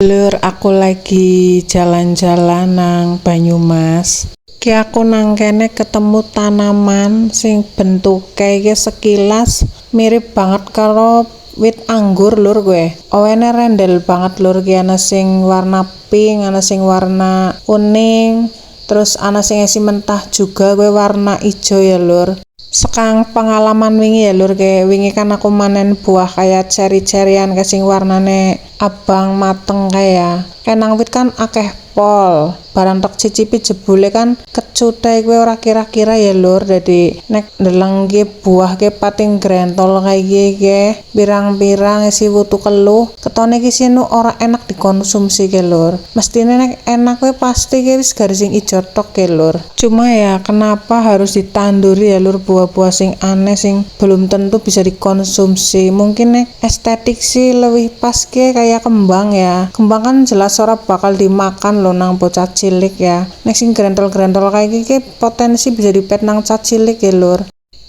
Lur, aku lagi jalan-jalan nang Banyumas. Ki aku nang kene ketemu tanaman sing bentuke iki sekilas mirip banget karo wit anggur lur gue. Owene rendel banget lur ki ana sing warna pink, ana sing warna kuning, terus ana sing esi mentah juga gue warna ijo ya lur sekang pengalaman wingi ya lur kayak wingi kan aku manen buah kayak ceri-cerian kasing warnane abang mateng kayak kenang wit kan akeh pol. Barang tok cicipi jebule kan kecutai gue ora kira-kira ya lur. Jadi nek ndeleng buah ke pating grentol kayak ge pirang-pirang isi wutu kelu ketone ki sinu ora enak dikonsumsi ke lur. Mestine nek enak gue pasti ge wis garis sing ijo tok ke lur. Cuma ya kenapa harus ditanduri ya lur buah-buah sing aneh sing belum tentu bisa dikonsumsi? Mungkin nek estetik sih lebih pas ke kayak kembang ya. Kembang kan jelas ora bakal dimakan lo nang bocah cilik ya. Nek sing grendol-grendol kayak gini potensi bisa dipet nang cat cilik ya lur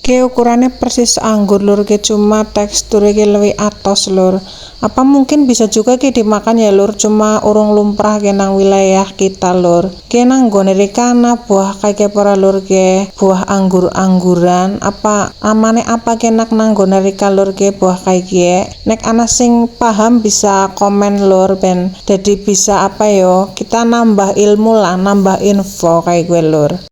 Ki ukurannya persis anggur lur ki cuma teksturnya ki lebih atos lur. Apa mungkin bisa juga ki dimakan ya lur cuma urung lumrah ki nang wilayah kita lur. Ki nang gone rikana buah kayak para lur ki buah anggur-angguran apa amane apa ki nak nang gone rika lur ki buah kayak ki nek ana sing paham bisa komen lur ben. Jadi bisa apa yo kita nambah ilmu lah nambah info kayak gue lur